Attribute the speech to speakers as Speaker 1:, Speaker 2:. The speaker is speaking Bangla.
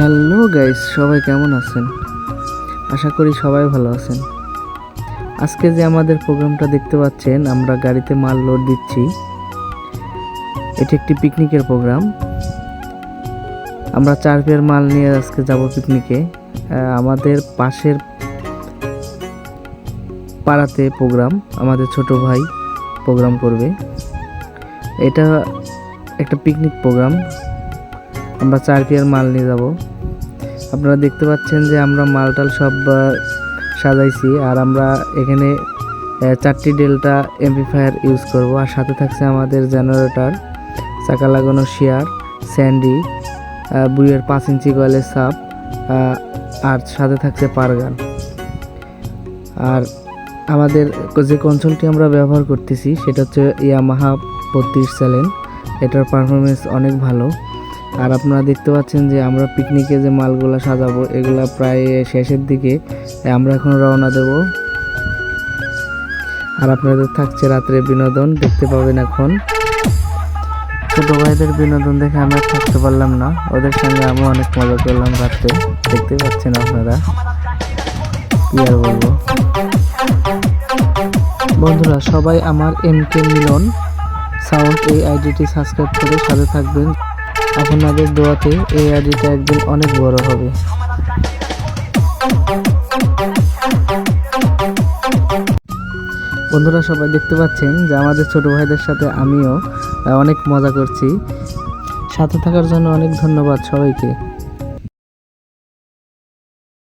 Speaker 1: হ্যালো গাইস সবাই কেমন আছেন? আশা করি সবাই ভালো আছেন। আজকে যে আমাদের প্রোগ্রামটা দেখতে পাচ্ছেন, আমরা গাড়িতে মাল লোড দিচ্ছি। এটি একটি পিকনিকের প্রোগ্রাম। আমরা চার পেয়ার মাল নিয়ে আজকে যাব পিকনিকে। আমাদের পাশের পাড়াতে প্রোগ্রাম, আমাদের ছোট ভাই প্রোগ্রাম করবে। এটা একটা পিকনিক প্রোগ্রাম। আমরা চার পেয়ার মাল নিয়ে যাব। আপনারা দেখতে পাচ্ছেন যে আমরা মালটাল সব সাজাইছি আর আমরা এখানে চারটি ডেল্টা এমপ্লিফায়ার ইউজ করব। আর সাথে থাকছে আমাদের জেনারেটর চাকা লাগানো শেয়ার স্যান্ডি বুয়ের পাঁচ ইঞ্চি কয়েলের সাপ আর সাথে থাকছে পারগান আর আমাদের যে কনসোলটি আমরা ব্যবহার করতেছি, সেটা হচ্ছে ইয়ামাহা বত্রিশ স্যালেন এটার পারফরমেন্স অনেক ভালো। আর আপনারা দেখতে পাচ্ছেন যে আমরা পিকনিকে যে মালগুলো সাজাবো এগুলা প্রায় শেষের দিকে আমরা এখন রওনা দেব। আর আপনাদের থাকছে রাত্রে বিনোদন দেখতে পাবেন এখন। ছোটো ভাইদের বিনোদন দেখে আমরা থাকতে পারলাম না ওদের সঙ্গে আমি অনেক মজা করলাম রাত্রে দেখতে পাচ্ছেন আপনারা। কি আর বলব? বন্ধুরা সবাই আমার এম কে মিলন সাউন্ড এই আইডিটি সাবস্ক্রাইব করে সাথে থাকবেন। আপনাদের দোয়াতে এই আইডিটা একদিন অনেক বড় হবে। বন্ধুরা, সবাই দেখতে পাচ্ছেন যে আমাদের ছোট ভাইদের সাথে আমিও অনেক মজা করছি। সাথে থাকার জন্য অনেক ধন্যবাদ সবাইকে।